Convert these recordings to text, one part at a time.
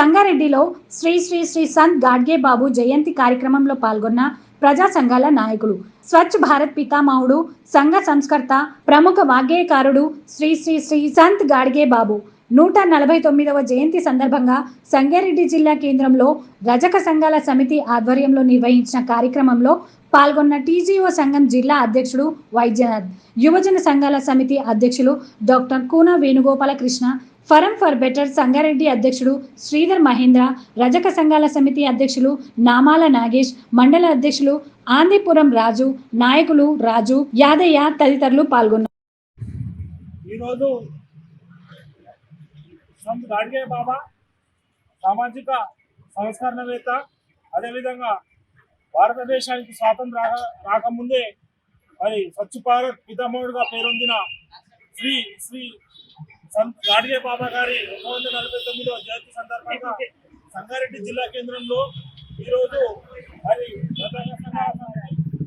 సంగారెడ్డిలో శ్రీ శ్రీ శ్రీ సంత్ గాడ్గే బాబు జయంతి కార్యక్రమంలో పాల్గొన్న ప్రజా సంఘాల నాయకులు. స్వచ్ఛ భారత్ పితామహుడు సంఘ సంస్కర్త ప్రముఖ వాగ్గేయకారుడు శ్రీ శ్రీ శ్రీ సంత్ గాడ్గే బాబు. నూట నలభై తొమ్మిదవ జయంతి సందర్భంగా సంగారెడ్డి జిల్లా కేంద్రంలో రజక సంఘాల సమితి ఆధ్వర్యంలో నిర్వహించిన కార్యక్రమంలో పాల్గొన్న టీజీఓ సంఘం జిల్లా అధ్యక్షుడు వైద్యనాథ్ యువజన సంఘాల సమితి అధ్యక్షులు doctor Koona Venugopalakrishna forum for better Sangareddy అధ్యక్షుడు శ్రీధర్ మహేంద్ర రజక సంఘాల సమితి అధ్యక్షులు నామాల నాగేష్ మండల అధ్యక్షులు ఆందిపురం రాజు నాయకులు రాజు యాదయ్య తదితరులు పాల్గొన్నారు. ఈరోజు సంత్ గాడ్గే బాబా సామాజిక సంస్కరణవేత్త అదేవిధంగా భారతదేశానికి స్వాతంత్ర రాక రాకముందే మరి స్వచ్ఛ భారత్ పితామహుడుగా పేరొందిన శ్రీ శ్రీ గాడ్గే బాబా గారి రెండు వందల నలభై తొమ్మిదో జయంతి సందర్భంగా సంగారెడ్డి జిల్లా కేంద్రంలో ఈరోజు మరి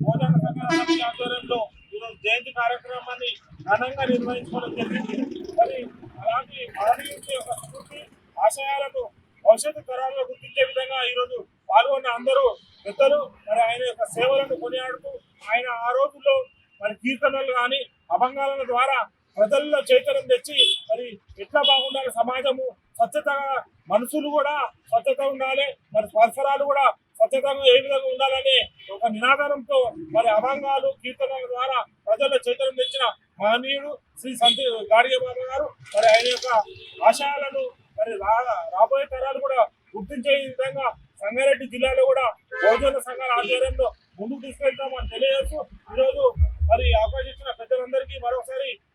బోధన సంఘాల ఆధ్వర్యంలో ఈరోజు జయంతి కార్యక్రమాన్ని ఘనంగా నిర్వహించుకోవడం జరిగింది. మరి అలాంటి మహనీయుడి యొక్క స్ఫూర్తి ఆశయాలను భవిష్యత్తు తరాల్లో గుర్తించే విధంగా ఈరోజు పాల్గొన్న అందరూ పెద్దలు మరి ఆయన యొక్క సేవలను కొనియాడుతూ ఆయన ఆ రోజుల్లో మరి కీర్తనలు కానీ అభంగాల ద్వారా ప్రజల్లో చైతన్యం తెచ్చి మరి ఎట్లా బాగుండాలి సమాజము స్వచ్ఛతగా మనుషులు కూడా స్వచ్ఛత ఉండాలి మరి పరిసరాలు కూడా స్వచ్ఛతంగా ఏ విధంగా ఉండాలని ఒక నినాదంతో మరి అభంగాలు కీర్తనల ద్వారా ప్రజల్లో చైతన్యం తెచ్చిన మహనీయుడు శ్రీ సంతి గాడియ బాబా గారు. మరి ఆయన యొక్క ఆశయాలను మరి రా- రాబోయే తరాలు కూడా గుర్తించే విధంగా సంగారెడ్డి జిల్లాలో కూడా బహుజన సంఘాల ఆధ్వర్యంలో ముందుకు తీసుకెళ్తామని తెలియజేస్తూ ఈరోజు మరి ఈ అవకాశం ఇచ్చిన పెద్దలందరికీ మరొకసారి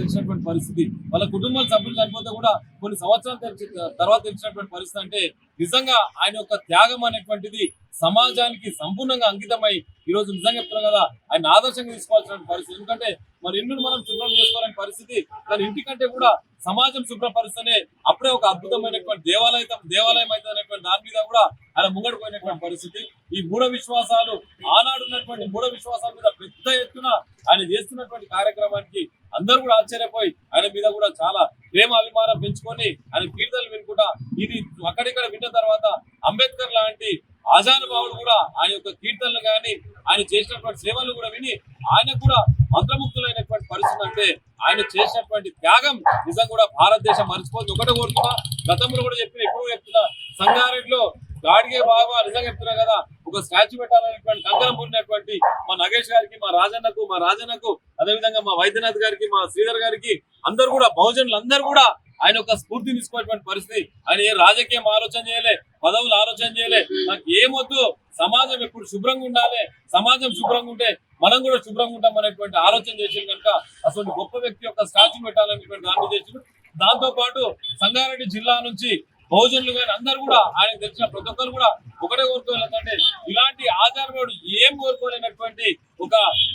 తెలిసినటువంటి పరిస్థితి. వాళ్ళ కుటుంబాల సభ్యులు చనిపోతే కూడా కొన్ని సంవత్సరాల తెలిసి- తర్వాత తెలిసినటువంటి పరిస్థితి అంటే నిజంగా ఆయన యొక్క త్యాగం అనేటువంటిది సమాజానికి సంపూర్ణంగా అంకితమై ఈ రోజు నిజంగా చెప్తున్నాం కదా ఆయన ఆదర్శంగా తీసుకోవాల్సిన పరిస్థితి. ఎందుకంటే మరి ఇల్లు మనం శుభ్రం చేసుకోవాలని పరిస్థితి. దాని ఇంటికంటే కూడా సమాజం శుభ్రపరిస్తేనే అప్పుడే ఒక అద్భుతమైనటువంటి దేవాలయం దేవాలయం అయితే అనేటువంటి దాని మీద కూడా ఆయన ముంగడిపోయినటువంటి పరిస్థితి. ఈ మూఢ విశ్వాసాలు ఆనాడు ఉన్నటువంటి మూఢ విశ్వాసాల మీద పెద్ద ఎత్తున ఆయన చేస్తున్నటువంటి కార్యక్రమానికి అందరూ కూడా ఆశ్చర్యపోయి ఆయన మీద కూడా చాలా ప్రేమ అభిమానం పెంచుకొని ఆయన కీర్తనలు వినుకుంటా ఇది అక్కడిక్కడ విన్న తర్వాత అంబేద్కర్ లాంటి ఆజానుభావుడు కూడా ఆయన యొక్క కీర్తనలు కానీ ఆయన చేసినటువంటి సేవలు కూడా విని ఆయన కూడా మంత్రముక్తులైనటువంటి పరిస్థితి అంటే ఆయన చేసినటువంటి త్యాగం నిజం కూడా భారతదేశం మర్చిపోతుంది ఒకటే కోరుతున్నా గతంలో కూడా చెప్పిన ఇప్పుడు చెప్తున్నా సంగారెడ్డిలో గాడిగే బాబా నిజంగా చెప్తున్నా కదా ఒక స్టాచ్యూ పెట్టాలనేటువంటి కంకణం పూరినటువంటి మా నగేష్ గారికి మా రాజన్నకు మా రాజన్నకు అదేవిధంగా మా వైద్యనాథ్ గారికి మా శ్రీధర్ గారికి అందరు కూడా బహుజనులు అందరూ కూడా ఆయన ఒక స్ఫూర్తి తీసుకునేటువంటి పరిస్థితి. ఆయన ఏ రాజకీయం ఆలోచన చేయలే పదవులు ఆలోచన చేయలే. నాకు ఏమొద్దు సమాజం ఎప్పుడు శుభ్రంగా ఉండాలి సమాజం శుభ్రంగా ఉంటే మనం కూడా శుభ్రంగా ఉంటాం అనేటువంటి ఆలోచన చేసిన కనుక అసలు గొప్ప వ్యక్తి యొక్క స్టాచ్యూ పెట్టాలనేటువంటి దాన్ని చేసిన దాంతో పాటు సంగారెడ్డి జిల్లా నుంచి బహుజనులు కానీ అందరూ కూడా ఆయన తెలిసిన ప్రతి ఒక్కరు కూడా ఒకటే కోరుకోవాలంటే ఇలాంటి ఆచారవాడు ఏం కోరుకోలేనటువంటి ఒక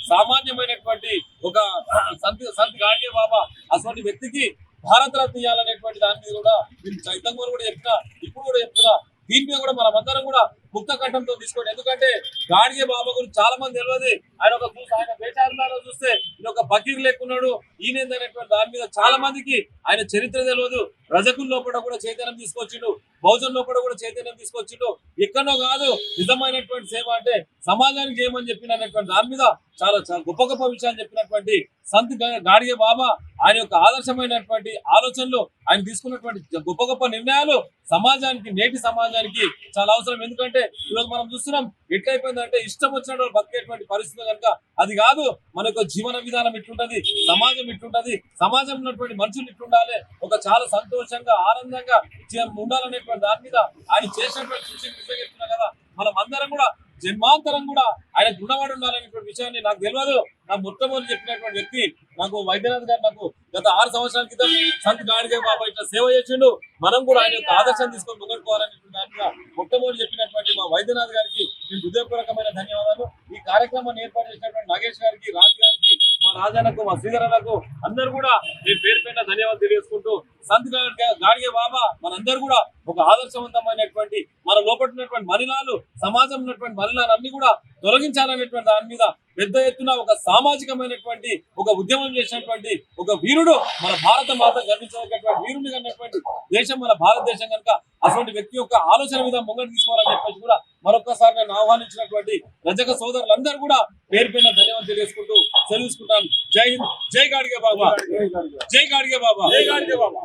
సామాన్యమైనటువంటి ఒక సంత్ సంత్ గాంధీ బాబా అటువంటి వ్యక్తికి భారతరత్న ఇవ్వాలనేటువంటి దాని మీద కూడా నేను చైతంగా కూడా చెప్తున్నా ఇప్పుడు కూడా చెప్తున్నా దీని మీద కూడా మనమందరం కూడా ముక్త కంఠంతో తీసుకోండి. ఎందుకంటే గాడిగే బాబా గురించి చాలా మంది తెలియదు ఆయన ఒక ఆయన వేషాలలో చూస్తే ఈయన ఒక బకీర్ లేకున్నాడు. ఈయనేందనేటువంటి దాని మీద చాలా మందికి ఆయన చరిత్ర తెలియదు రజకుల లోపల కూడా చైతన్యం తీసుకొచ్చిండు. బహుజన్ లోపల కూడా చైతన్యం తీసుకొచ్చిండు. ఎక్కడో కాదు నిజమైనటువంటి సేవ అంటే సమాజానికి చేయమని చెప్పినటువంటి దాని మీద చాలా గొప్ప గొప్ప విషయాలు చెప్పినటువంటి సంత్ గాడిగే బాబా ఆయన యొక్క ఆదర్శమైనటువంటి ఆలోచనలు ఆయన తీసుకున్నటువంటి గొప్ప గొప్ప నిర్ణయాలు సమాజానికి నేటి సమాజానికి చాలా అవసరం. ఎందుకంటే ఈరోజు మనం చూస్తున్నాం ఎట్లయిపోయిందంటే ఇష్టం వచ్చినట్టు వాళ్ళు బతికేటువంటి పరిస్థితి కనుక అది కాదు. మన యొక్క జీవన విధానం ఇట్లుంటది సమాజం ఇట్లుంటది సమాజం ఉన్నటువంటి మనుషులు ఇట్లుండాలి. ఒక చాలా సంతోషంగా ఆనందంగా ఉండాలనేటువంటి దాని మీద ఆయన చేసినటువంటి కృషి కృషి కదా. మనం అందరం కూడా జన్మాంతరం కూడా ఆయన గుణపడి ఉండాలనేటువంటి విషయాన్ని నాకు తెలియదు. నాకు మొట్టమొదటి చెప్పినటువంటి వ్యక్తి నాకు వైద్యనాథ్ గారు నాకు గత ఆరు సంవత్సరాల క్రితం సంత్ గాడిగే బాబా ఇట్లా సేవ చేసిండు. మనం కూడా ఆయన యొక్క ఆదర్శం తీసుకొని ముందుకోవాలనేటువంటి దానిగా మొట్టమొదటి చెప్పినటువంటి మా వైద్యనాథ్ గారికి నేను హృదయపూర్వకమైన ధన్యవాదాలు. ఈ కార్యక్రమాన్ని ఏర్పాటు చేసినటువంటి నాగేష్ గారికి రాజు గారికి మా రాజానకు మా శ్రీధరనకు అందరూ కూడా నేను పేరు పైన ధన్యవాదాలు తెలియజేసుకుంటూ సంత్ గాడిగే- బాబా మనందరూ కూడా ఒక ఆదర్శవంతమైనటువంటి మన లోపల ఉన్నటువంటి మలినాలు సమాజం ఉన్నటువంటి మలినాలు అన్ని కూడా తొలగించాలనేటువంటి దాని మీద పెద్ద ఎత్తున ఒక సామాజికమైనటువంటి ఒక ఉద్యమం చేసినటువంటి ఒక వీరుడు మన భారత మాత గర్వించదగ్గటువంటి వీరుని కన్నటువంటి దేశం మన భారతదేశం కనుక అటువంటి వ్యక్తి యొక్క ఆలోచన మీద ముంగడు తీసుకోవాలని చెప్పేసి కూడా మరొకసారి నేను ఆహ్వానించినటువంటి రజక సోదరులందరూ కూడా పేరు పైన ధన్యవాదాలు తెలియజేసుకుంటూ సెలవుకుంటాను జై హింద్. జై గాడిగే బాబా. జై గాడిగే బాబా. జై గాడిగే బాబా.